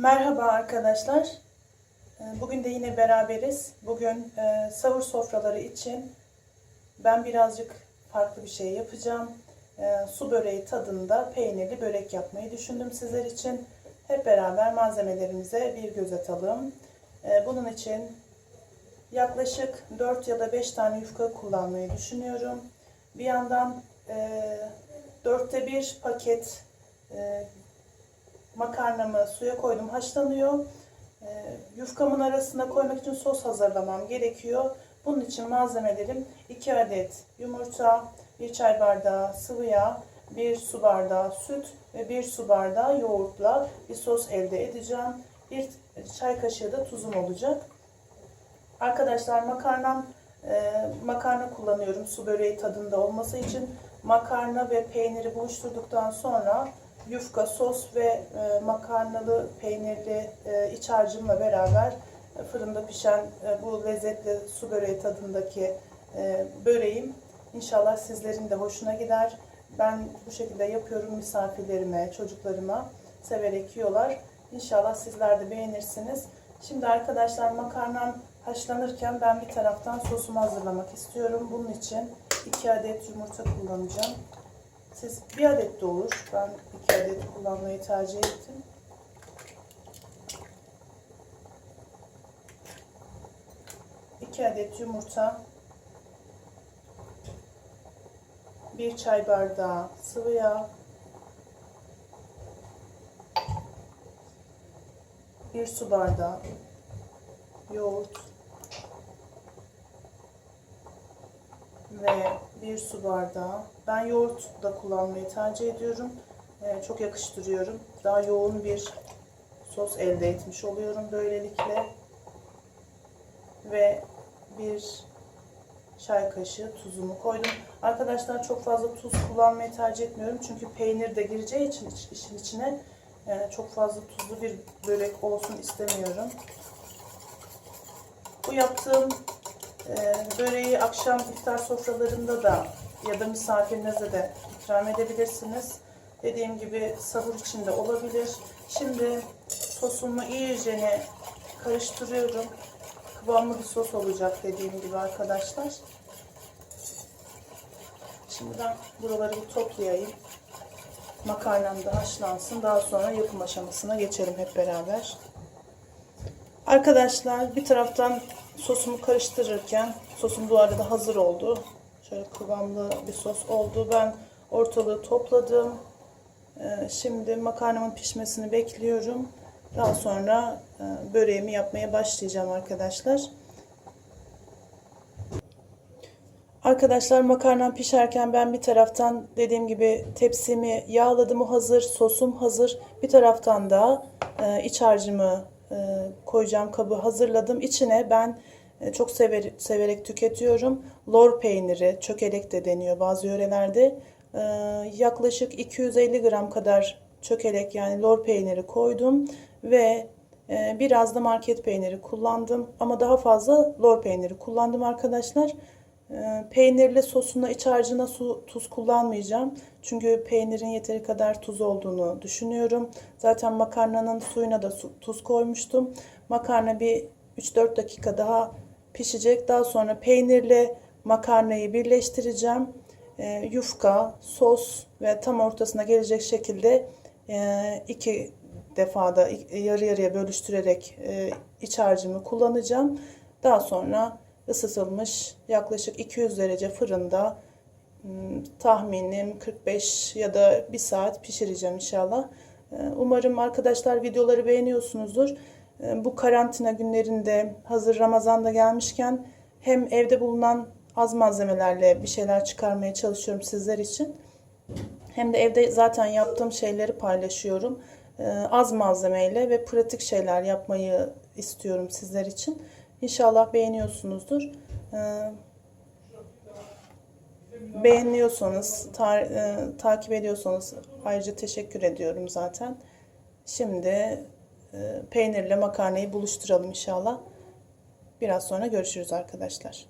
Merhaba arkadaşlar. Ee, Bugün de yine beraberiz. Bugün e, sahur sofraları için ben birazcık farklı bir şey yapacağım. E, su böreği tadında peynirli börek yapmayı düşündüm sizler için. Hep beraber malzemelerimize bir göz atalım. E, bunun için yaklaşık 4 ya da 5 tane yufka kullanmayı düşünüyorum. Bir yandan e, 4'te 1 paket e, makarnamı suya koydum haşlanıyor. E, yufkamın arasına koymak için sos hazırlamam gerekiyor. Bunun için malzemelerim 2 adet yumurta, 1 çay bardağı sıvı yağ, 1 su bardağı süt ve 1 su bardağı yoğurtla bir sos elde edeceğim. 1 çay kaşığı da tuzum olacak. Arkadaşlar makarnam e, makarna kullanıyorum su böreği tadında olması için. Makarna ve peyniri buluşturduktan sonra yufka, sos ve e, makarnalı peynirli e, iç harcımla beraber e, fırında pişen e, bu lezzetli su böreği tadındaki e, böreğim inşallah sizlerin de hoşuna gider. Ben bu şekilde yapıyorum misafirlerime, çocuklarıma severek yiyorlar. İnşallah sizler de beğenirsiniz. Şimdi arkadaşlar makarnam haşlanırken ben bir taraftan sosumu hazırlamak istiyorum. Bunun için 2 adet yumurta kullanacağım. Siz bir adet de olur. Ben iki adet kullanmayı tercih ettim. İki adet yumurta. Bir çay bardağı sıvı yağ. Bir su bardağı yoğurt. ve bir su bardağı. Ben yoğurt da kullanmayı tercih ediyorum. Ee, çok yakıştırıyorum. Daha yoğun bir sos elde etmiş oluyorum böylelikle. Ve bir çay kaşığı tuzumu koydum. Arkadaşlar çok fazla tuz kullanmayı tercih etmiyorum. Çünkü peynir de gireceği için iç- işin içine e, çok fazla tuzlu bir börek olsun istemiyorum. Bu yaptığım ee, böreği akşam iftar sofralarında da ya da misafirinize de ikram edebilirsiniz. Dediğim gibi sahur için de olabilir. Şimdi sosumu iyicene karıştırıyorum. Kıvamlı bir sos olacak dediğim gibi arkadaşlar. Şimdi ben buraları bir toplayayım. Makarnam da haşlansın. Daha sonra yapım aşamasına geçelim hep beraber. Arkadaşlar bir taraftan sosumu karıştırırken sosum bu arada hazır oldu. Şöyle kıvamlı bir sos oldu. Ben ortalığı topladım. Ee, Şimdi makarnamın pişmesini bekliyorum. Daha sonra e, böreğimi yapmaya başlayacağım arkadaşlar. Arkadaşlar makarnam pişerken ben bir taraftan dediğim gibi tepsimi yağladım o hazır, sosum hazır. Bir taraftan da e, iç harcımı koyacağım kabı hazırladım. İçine ben e, çok sever, severek tüketiyorum. Lor peyniri, çökelek de deniyor bazı yörelerde. E, yaklaşık 250 gram kadar çökelek yani lor peyniri koydum ve e, biraz da market peyniri kullandım. Ama daha fazla lor peyniri kullandım arkadaşlar. E, Peynirli sosuna iç harcına su, tuz kullanmayacağım. Çünkü peynirin yeteri kadar tuz olduğunu düşünüyorum. Zaten makarnanın suyuna da su, tuz koymuştum. Makarna bir 3-4 dakika daha pişecek. Daha sonra peynirle makarnayı birleştireceğim. E, yufka, sos ve tam ortasına gelecek şekilde e, iki defada yarı yarıya bölüştürerek e, iç harcımı kullanacağım. Daha sonra ısıtılmış yaklaşık 200 derece fırında hmm, tahminim 45 ya da 1 saat pişireceğim inşallah. E, Umarım arkadaşlar videoları beğeniyorsunuzdur. E, Bu karantina günlerinde hazır Ramazan'da gelmişken hem evde bulunan az malzemelerle bir şeyler çıkarmaya çalışıyorum sizler için. Hem de evde zaten yaptığım şeyleri paylaşıyorum. Ee, az malzemeyle ve pratik şeyler yapmayı istiyorum sizler için. İnşallah beğeniyorsunuzdur. Ee, beğeniyorsanız, ta- e, takip ediyorsanız ayrıca teşekkür ediyorum zaten. Şimdi e, peynirle makarnayı buluşturalım inşallah. Biraz sonra görüşürüz arkadaşlar.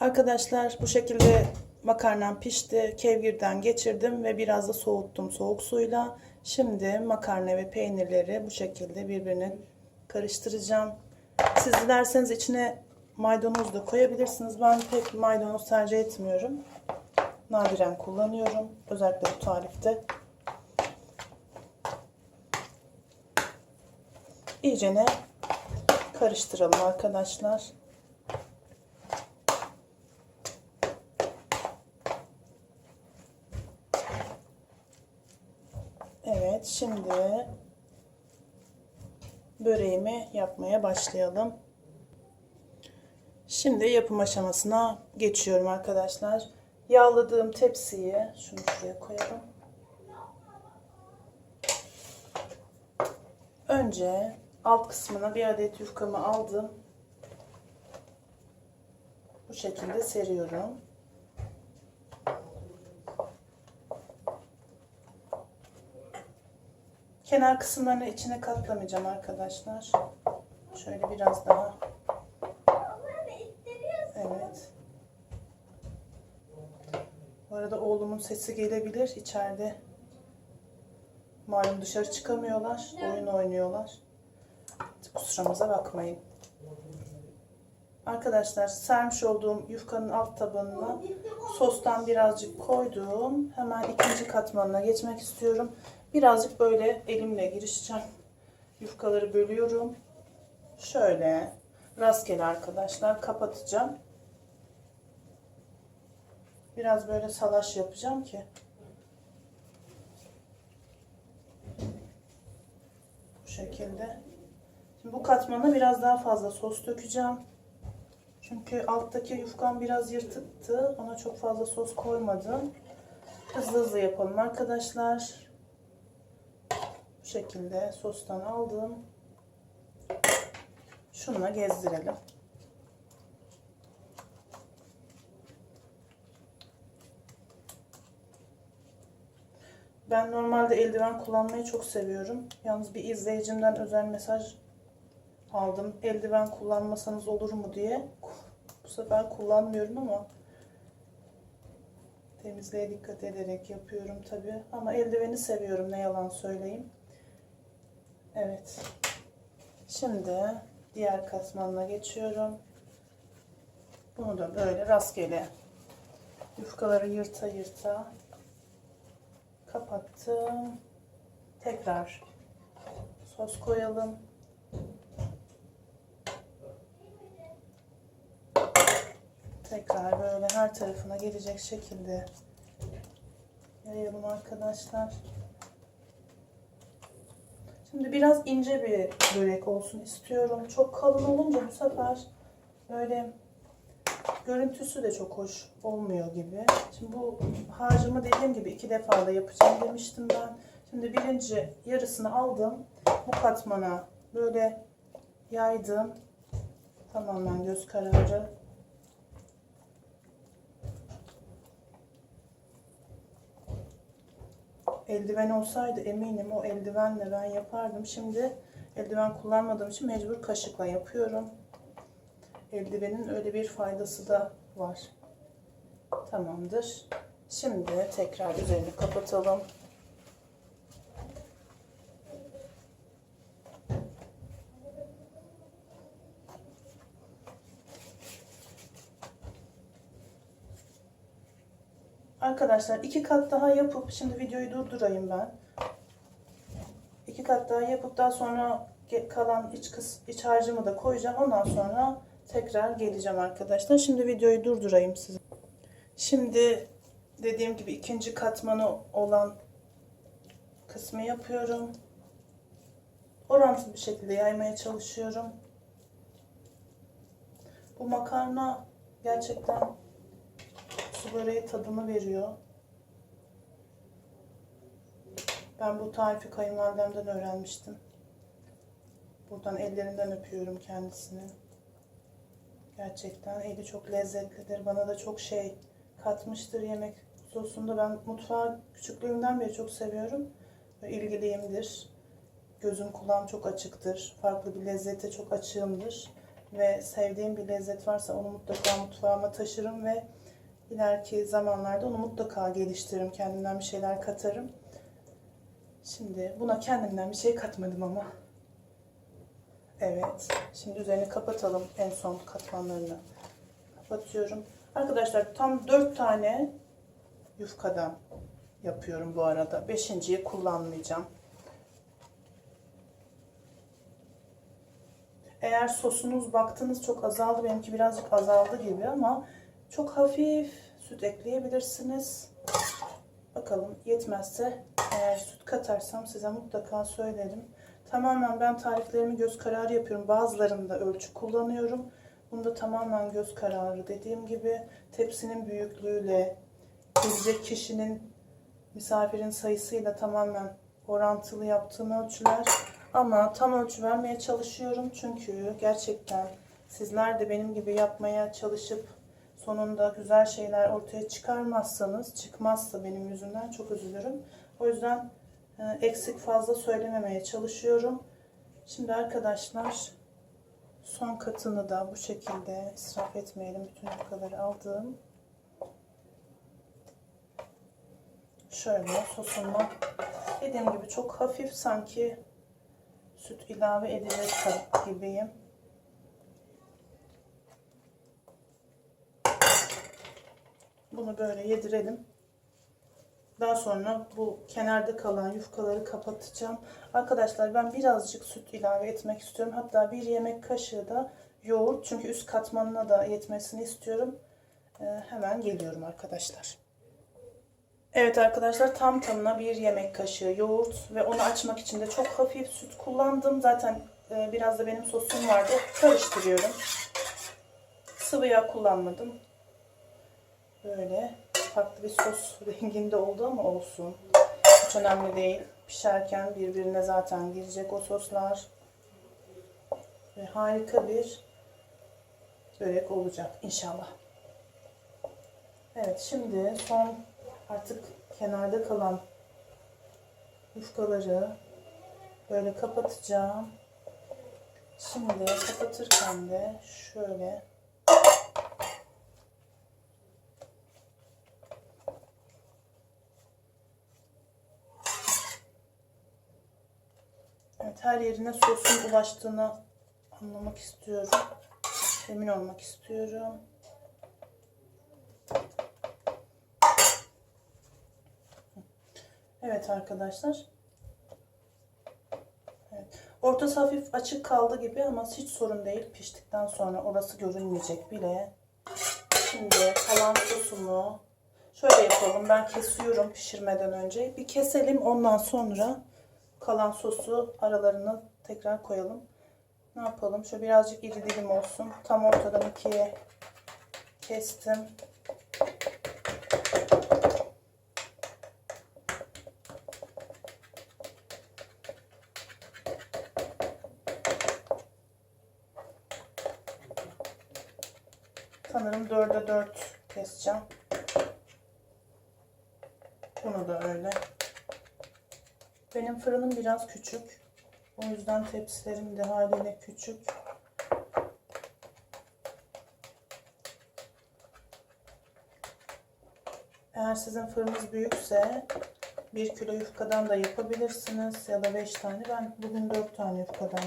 Arkadaşlar bu şekilde makarnam pişti. Kevgirden geçirdim ve biraz da soğuttum soğuk suyla. Şimdi makarna ve peynirleri bu şekilde birbirine karıştıracağım. Siz dilerseniz içine maydanoz da koyabilirsiniz. Ben pek maydanoz tercih etmiyorum. Nadiren kullanıyorum. Özellikle bu tarifte. İyicene karıştıralım arkadaşlar. Evet, şimdi böreğimi yapmaya başlayalım. Şimdi yapım aşamasına geçiyorum arkadaşlar. Yağladığım tepsiyi şunu şuraya koyalım. Önce alt kısmına bir adet yufkamı aldım. Bu şekilde seriyorum. Kenar kısımlarını içine katlamayacağım arkadaşlar. Şöyle biraz daha. Evet. Bu arada oğlumun sesi gelebilir içeride. Malum dışarı çıkamıyorlar. Oyun oynuyorlar. Kusurumuza bakmayın. Arkadaşlar sermiş olduğum yufkanın alt tabanına sostan birazcık koydum. Hemen ikinci katmanına geçmek istiyorum. Birazcık böyle elimle girişeceğim. Yufkaları bölüyorum. Şöyle rastgele arkadaşlar kapatacağım. Biraz böyle salaş yapacağım ki bu şekilde. Şimdi bu katmana biraz daha fazla sos dökeceğim. Çünkü alttaki yufkam biraz yırtıktı. Ona çok fazla sos koymadım. Hızlı hızlı yapalım arkadaşlar. Şekilde sostan aldım. Şununla gezdirelim. Ben normalde eldiven kullanmayı çok seviyorum. Yalnız bir izleyicimden özel mesaj aldım. Eldiven kullanmasanız olur mu diye. Bu sefer kullanmıyorum ama temizliğe dikkat ederek yapıyorum tabi. Ama eldiveni seviyorum ne yalan söyleyeyim. Evet. Şimdi diğer katmanına geçiyorum. Bunu da böyle rastgele yufkaları yırta yırta kapattım. Tekrar sos koyalım. Tekrar böyle her tarafına gelecek şekilde yayalım arkadaşlar. Şimdi biraz ince bir börek olsun istiyorum. Çok kalın olunca bu sefer böyle görüntüsü de çok hoş olmuyor gibi. Şimdi bu harcımı dediğim gibi iki defa da yapacağım demiştim ben. Şimdi birinci yarısını aldım. Bu katmana böyle yaydım. Tamamen göz kararı. Eldiven olsaydı eminim o eldivenle ben yapardım. Şimdi eldiven kullanmadığım için mecbur kaşıkla yapıyorum. Eldivenin öyle bir faydası da var. Tamamdır. Şimdi tekrar üzerini kapatalım. Arkadaşlar iki kat daha yapıp şimdi videoyu durdurayım ben. İki kat daha yapıp daha sonra kalan iç kıs iç harcımı da koyacağım. Ondan sonra tekrar geleceğim arkadaşlar. Şimdi videoyu durdurayım size. Şimdi dediğim gibi ikinci katmanı olan kısmı yapıyorum. Orantısız bir şekilde yaymaya çalışıyorum. Bu makarna gerçekten su böreği tadını veriyor. Ben bu tarifi kayınvalidemden öğrenmiştim. Buradan ellerinden öpüyorum kendisini. Gerçekten eli çok lezzetlidir. Bana da çok şey katmıştır yemek hususunda. Ben mutfağı küçüklüğümden beri çok seviyorum. İlgiliyimdir. Gözüm kulağım çok açıktır. Farklı bir lezzete çok açığımdır. Ve sevdiğim bir lezzet varsa onu mutlaka mutfağıma taşırım ve İleriki zamanlarda onu mutlaka geliştiririm. Kendimden bir şeyler katarım. Şimdi buna kendimden bir şey katmadım ama. Evet. Şimdi üzerini kapatalım. En son katmanlarını kapatıyorum. Arkadaşlar tam 4 tane yufkadan yapıyorum bu arada. Beşinciyi kullanmayacağım. Eğer sosunuz baktınız çok azaldı. Benimki birazcık azaldı gibi ama çok hafif süt ekleyebilirsiniz. Bakalım yetmezse eğer süt katarsam size mutlaka söylerim. Tamamen ben tariflerimi göz kararı yapıyorum. Bazılarında ölçü kullanıyorum. Bunda tamamen göz kararı. Dediğim gibi tepsinin büyüklüğüyle, gelecek kişinin misafirin sayısıyla tamamen orantılı yaptığım ölçüler. Ama tam ölçü vermeye çalışıyorum çünkü gerçekten sizler de benim gibi yapmaya çalışıp sonunda güzel şeyler ortaya çıkarmazsanız, çıkmazsa benim yüzümden çok üzülürüm. O yüzden e, eksik fazla söylememeye çalışıyorum. Şimdi arkadaşlar son katını da bu şekilde israf etmeyelim. Bütün yufkaları aldım. Şöyle sosumu dediğim gibi çok hafif sanki süt ilave edilir gibiyim. Bunu böyle yedirelim. Daha sonra bu kenarda kalan yufkaları kapatacağım. Arkadaşlar ben birazcık süt ilave etmek istiyorum. Hatta bir yemek kaşığı da yoğurt. Çünkü üst katmanına da yetmesini istiyorum. Ee, hemen geliyorum arkadaşlar. Evet arkadaşlar tam tamına bir yemek kaşığı yoğurt ve onu açmak için de çok hafif süt kullandım. Zaten e, biraz da benim sosum vardı. Karıştırıyorum. Sıvı yağ kullanmadım. Böyle farklı bir sos renginde oldu ama olsun. Hiç önemli değil. Pişerken birbirine zaten girecek o soslar. Ve harika bir börek olacak inşallah. Evet şimdi son artık kenarda kalan yufkaları böyle kapatacağım. Şimdi kapatırken de şöyle Evet, her yerine sosun ulaştığını anlamak istiyorum. Emin olmak istiyorum. Evet arkadaşlar. Evet. Ortası hafif açık kaldı gibi ama hiç sorun değil. Piştikten sonra orası görünmeyecek bile. Şimdi kalan sosumu şöyle yapalım. Ben kesiyorum pişirmeden önce. Bir keselim ondan sonra kalan sosu aralarına tekrar koyalım. Ne yapalım? Şöyle birazcık iri dilim olsun. Tam ortadan ikiye kestim. Sanırım 4'e 4 keseceğim. Bunu da öyle. Benim fırınım biraz küçük. O yüzden tepsilerim de haliyle küçük. Eğer sizin fırınız büyükse 1 kilo yufkadan da yapabilirsiniz ya da 5 tane. Ben bugün 4 tane yufkadan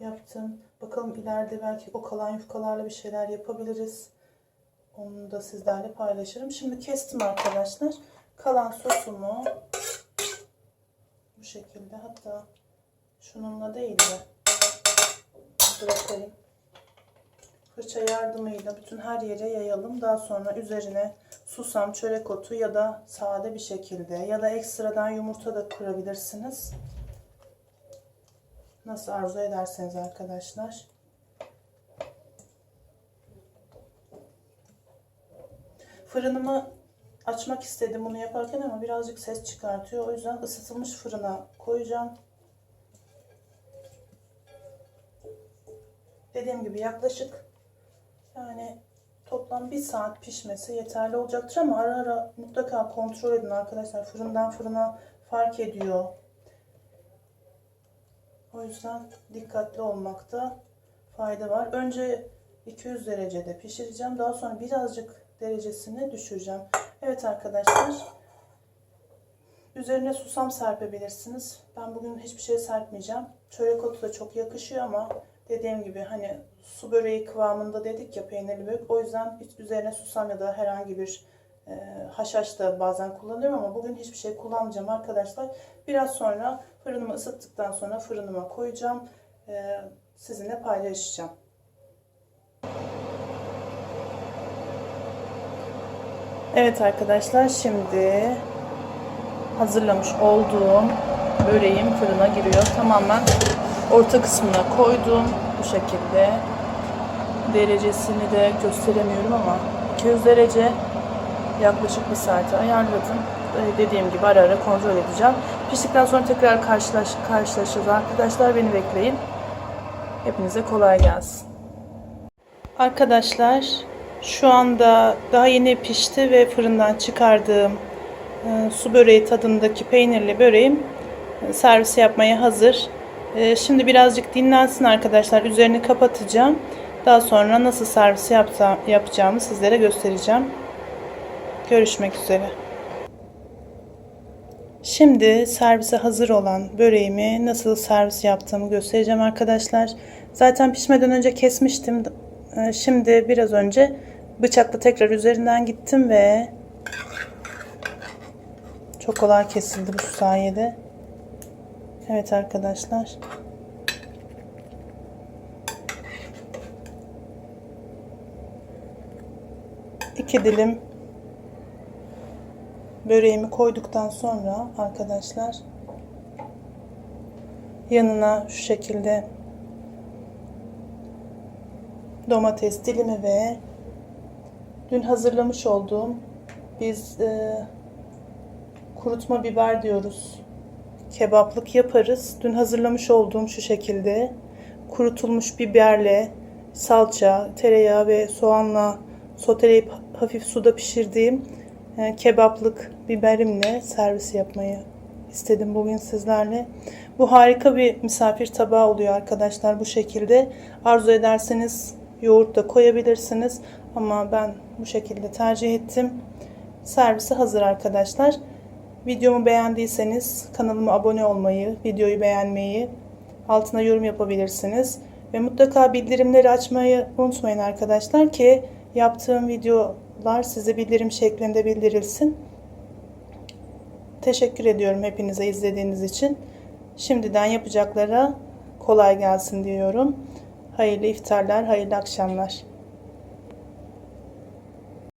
yaptım. Bakalım ileride belki o kalan yufkalarla bir şeyler yapabiliriz. Onu da sizlerle paylaşırım. Şimdi kestim arkadaşlar. Kalan sosumu şekilde hatta şununla değil de bırakayım. Fırça yardımıyla bütün her yere yayalım. Daha sonra üzerine susam, çörek otu ya da sade bir şekilde ya da ekstradan yumurta da kırabilirsiniz. Nasıl arzu ederseniz arkadaşlar. Fırınımı açmak istedim bunu yaparken ama birazcık ses çıkartıyor. O yüzden ısıtılmış fırına koyacağım. Dediğim gibi yaklaşık yani toplam bir saat pişmesi yeterli olacaktır ama ara ara mutlaka kontrol edin arkadaşlar. Fırından fırına fark ediyor. O yüzden dikkatli olmakta fayda var. Önce 200 derecede pişireceğim. Daha sonra birazcık derecesini düşüreceğim. Evet arkadaşlar. Üzerine susam serpebilirsiniz. Ben bugün hiçbir şey serpmeyeceğim. Çörek otu da çok yakışıyor ama dediğim gibi hani su böreği kıvamında dedik ya peynirli börek. O yüzden hiç üzerine susam ya da herhangi bir e, haşhaş da bazen kullanıyorum ama bugün hiçbir şey kullanmayacağım arkadaşlar. Biraz sonra fırınımı ısıttıktan sonra fırınıma koyacağım. E, sizinle paylaşacağım. Evet arkadaşlar şimdi hazırlamış olduğum böreğim fırına giriyor. Tamamen orta kısmına koydum bu şekilde. Derecesini de gösteremiyorum ama 200 derece yaklaşık bir saate ayarladım. Ee, Dediğim gibi ara ara kontrol edeceğim. Piştikten sonra tekrar karşılaş, karşılaşacağız arkadaşlar. Beni bekleyin. Hepinize kolay gelsin. Arkadaşlar şu anda daha yeni pişti ve fırından çıkardığım e, su böreği tadındaki peynirli böreğim e, servis yapmaya hazır. E, Şimdi birazcık dinlensin arkadaşlar. Üzerini kapatacağım. Daha sonra nasıl servis yapsa, yapacağımı sizlere göstereceğim. Görüşmek üzere. Şimdi servise hazır olan böreğimi nasıl servis yaptığımı göstereceğim arkadaşlar. Zaten pişmeden önce kesmiştim. Ee, Şimdi biraz önce bıçakla tekrar üzerinden gittim ve çok kolay kesildi bu sayede. Evet arkadaşlar. İki dilim böreğimi koyduktan sonra arkadaşlar yanına şu şekilde domates dilimi ve dün hazırlamış olduğum biz e, kurutma biber diyoruz. Kebaplık yaparız. Dün hazırlamış olduğum şu şekilde kurutulmuş biberle salça, tereyağı ve soğanla soteleyip hafif suda pişirdiğim e, kebaplık biberimle servis yapmayı istedim bugün sizlerle. Bu harika bir misafir tabağı oluyor arkadaşlar bu şekilde. Arzu ederseniz yoğurt da koyabilirsiniz ama ben bu şekilde tercih ettim. Servisi hazır arkadaşlar. Videomu beğendiyseniz kanalıma abone olmayı, videoyu beğenmeyi, altına yorum yapabilirsiniz. Ve mutlaka bildirimleri açmayı unutmayın arkadaşlar ki yaptığım videolar size bildirim şeklinde bildirilsin. Teşekkür ediyorum hepinize izlediğiniz için. Şimdiden yapacaklara kolay gelsin diyorum. Hayırlı iftarlar, hayırlı akşamlar.